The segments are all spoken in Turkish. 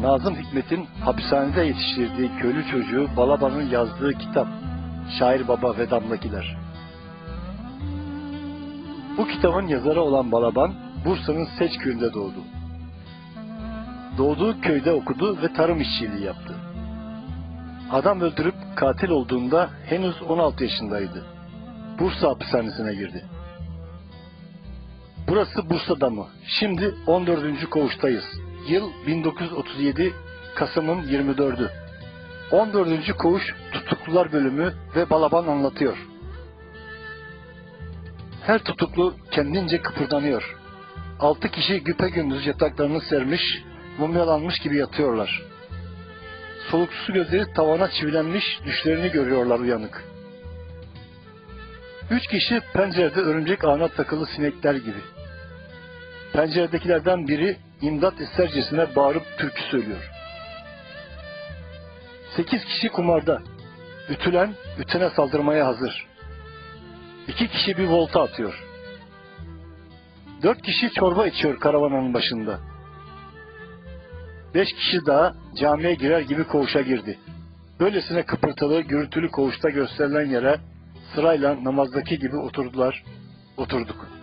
Nazım Hikmet'in hapishanede yetiştirdiği köylü çocuğu Balaban'ın yazdığı kitap Şair Baba ve Damlakiler. Bu kitabın yazarı olan Balaban, Bursa'nın Seç köyünde doğdu. Doğduğu köyde okudu ve tarım işçiliği yaptı. Adam öldürüp katil olduğunda henüz 16 yaşındaydı. Bursa hapishanesine girdi. Burası Bursa'da mı? Şimdi 14. koğuştayız. Yıl 1937 Kasım'ın 24'ü. 14. koğuş tutuklular bölümü ve Balaban anlatıyor. Her tutuklu kendince kıpırdanıyor. Altı kişi güpegündüz yataklarını sermiş, mumyalanmış gibi yatıyorlar. Soluksuz gözleri tavana çivilenmiş, düşlerini görüyorlar uyanık. Üç kişi pencerede örümcek ağına takılı sinekler gibi. Penceredekilerden biri imdat istercesine bağırıp türkü söylüyor. Sekiz kişi kumarda. Ütülen, ütene saldırmaya hazır. İki kişi bir volta atıyor. Dört kişi çorba içiyor karavanın başında. Beş kişi daha camiye girer gibi koğuşa girdi. Böylesine kıpırtılı, gürültülü koğuşta gösterilen yere sırayla namazdaki gibi oturdular, oturduk.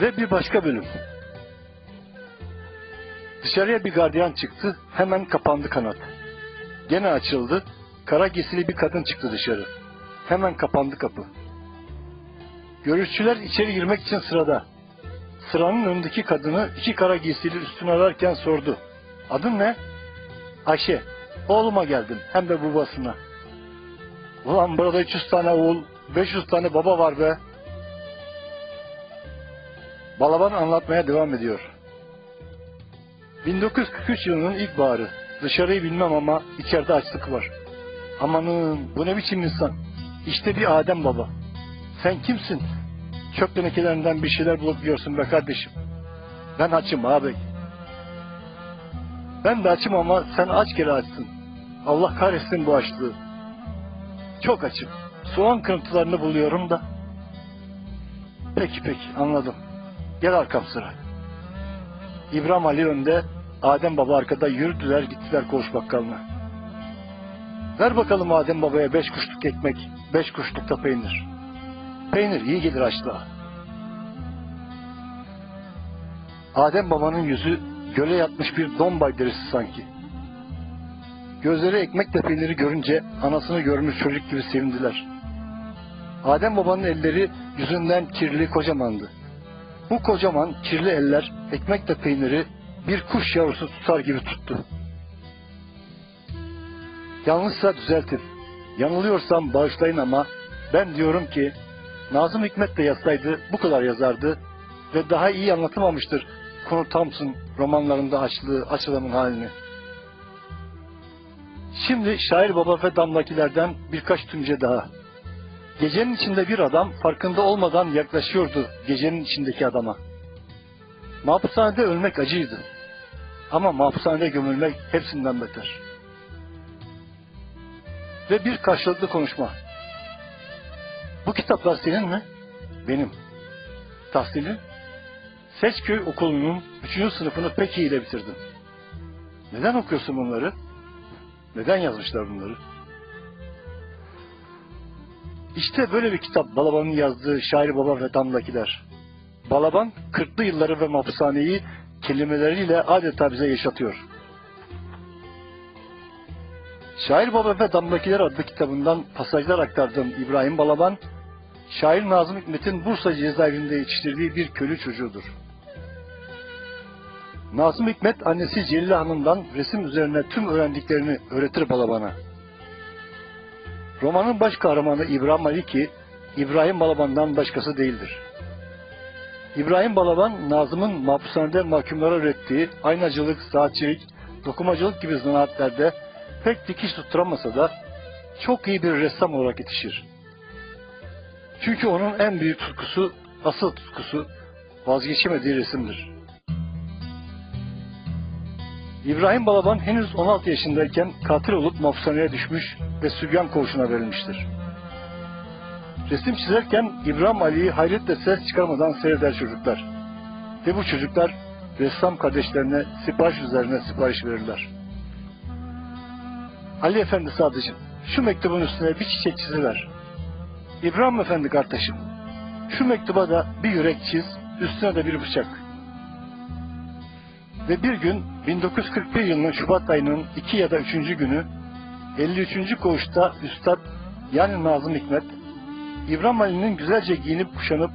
Ve bir başka bölüm. Dışarıya bir gardiyan çıktı, hemen kapandı kanat. Gene açıldı, kara giysili bir kadın çıktı dışarı. Hemen kapandı kapı. Görüşçüler içeri girmek için sırada. Sıranın önündeki kadını iki kara giysili üstüne ararken sordu. Adın ne? Ayşe. Oğluma geldim, hem de babasına. Ulan burada 300 tane oğul, 500 tane baba var be. Balaban anlatmaya devam ediyor. 1943 yılının ilkbaharı. Dışarıyı bilmem ama içeride açlık var. Amanın bu ne biçim insan? İşte bir Adem baba. Sen kimsin? Çöp tenekelerinden bir şeyler bulup yiyorsun be kardeşim. Ben açım abi. Ben de açım ama sen aç kere açsın. Allah kahretsin bu açlığı. Çok açım. Soğan kırıntılarını buluyorum da. Peki peki anladım. Gel arkam sıra. İbrahim Ali önde, Adem Baba arkada yürüdüler gittiler koğuş bakkalına. Ver bakalım Adem Baba'ya beş kuşluk ekmek, beş kuşluk da peynir. Peynir iyi gelir açlığa. Adem Baba'nın yüzü göle yatmış bir dombay derisi sanki. Gözleri ekmekle peyniri görünce anasını görmüş çocuk gibi sevindiler. Adem Baba'nın elleri yüzünden kirli kocamandı. Bu kocaman kirli eller ekmekle peyniri bir kuş yavrusu tutar gibi tuttu. Yanlışsa düzeltin. Yanılıyorsam bağışlayın ama ben diyorum ki Nazım Hikmet de yazsaydı bu kadar yazardı ve daha iyi anlatamamıştır Konu Thompson romanlarında açlığı, aç adamın halini. Şimdi şair baba ve damlakilerden birkaç tümce daha. Gecenin içinde bir adam farkında olmadan yaklaşıyordu gecenin içindeki adama. Mahpushanede ölmek acıydı. Ama mahpushanede gömülmek hepsinden beter. Ve bir karşılıklı konuşma. Bu kitaplar senin mi? Benim. Tahsilin? Seçköy okulunun 3. sınıfını pek iyi ile bitirdim. Neden okuyorsun bunları? Neden yazmışlar bunları? İşte böyle bir kitap Balaban'ın yazdığı Şair Baba ve Damlakiler. Balaban, kırklı yılları ve mahpushaneyi kelimeleriyle adeta bize yaşatıyor. Şair Baba ve Damlakiler adlı kitabından pasajlar aktardığım İbrahim Balaban, şair Nazım Hikmet'in Bursa cezaevinde yetiştirdiği bir köylü çocuğudur. Nazım Hikmet annesi Celile Hanım'dan resim üzerine tüm öğrendiklerini öğretir Balaban'a. Romanın baş kahramanı İbrahim Ali ki İbrahim Balaban'dan başkası değildir. İbrahim Balaban, Nazım'ın mahpushanede mahkumlara öğrettiği aynacılık, saatçilik, dokumacılık gibi zanaatlerde pek dikiş tutturamasa da çok iyi bir ressam olarak yetişir. Çünkü onun en büyük tutkusu, asıl tutkusu vazgeçemediği resimdir. İbrahim Balaban henüz 16 yaşındayken katil olup mahpushaneye düşmüş ve sübyan koğuşuna verilmiştir. Resim çizerken İbrahim Ali'yi hayretle ses çıkarmadan seyreder çocuklar. Ve bu çocuklar ressam kardeşlerine sipariş üzerine sipariş verirler. Ali Efendi Sadıcığım, şu mektubun üstüne bir çiçek çiziver. İbrahim Efendi kardeşim, şu mektuba da bir yürek çiz, üstüne de bir bıçak. Ve bir gün 1941 yılının Şubat ayının 2 ya da 3. günü 53. koğuşta Üstad yani Nazım Hikmet İbrahim Ali'nin güzelce giyinip kuşanıp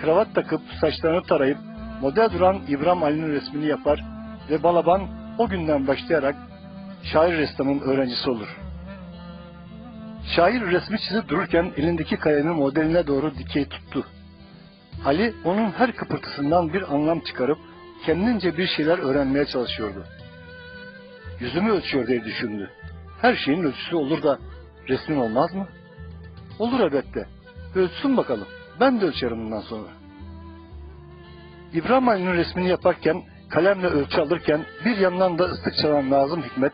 kravat takıp saçlarını tarayıp model duran İbrahim Ali'nin resmini yapar ve Balaban o günden başlayarak şair ressamın öğrencisi olur. Şair resmi çizip dururken elindeki kayanın modeline doğru dikey tuttu. Ali onun her kıpırtısından bir anlam çıkarıp kendince bir şeyler öğrenmeye çalışıyordu. Yüzümü ölçüyor diye düşündü. Her şeyin ölçüsü olur da resmin olmaz mı? Olur elbette. Ölçsün bakalım. Ben de ölçerim bundan sonra. İbrahim Ali'nin resmini yaparken, kalemle ölçü alırken bir yandan da ıslık çalan Nazım Hikmet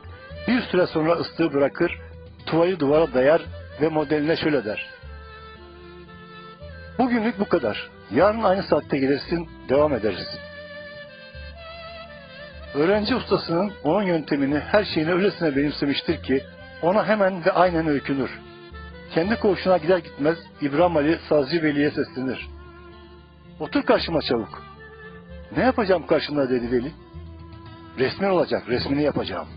bir süre sonra ıslığı bırakır, tuvayı duvara dayar ve modeline şöyle der. Bugünlük bu kadar. Yarın aynı saatte gelirsin, devam ederiz. Öğrenci ustasının onun yöntemini, her şeyini öylesine benimsemiştir ki ona hemen ve aynen öykünür. Kendi koğuşuna gider gitmez İbrahim Ali Sazcı Veli'ye seslenir. Otur karşıma çabuk. Ne yapacağım karşında dedi Veli. Resmin olacak, resmini yapacağım.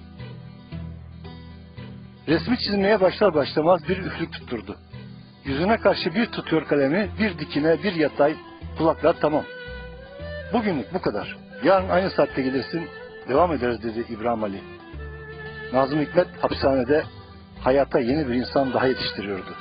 Resmi çizmeye başlar başlamaz bir üflük tutturdu. Yüzüne karşı bir tutuyor kalemi, bir dikine, bir yatay, kulaklar tamam. Bugünlük bu kadar. Yarın aynı saatte gelirsin, devam ederiz dedi İbrahim Ali. Nazım Hikmet hapishanede hayata yeni bir insan daha yetiştiriyordu.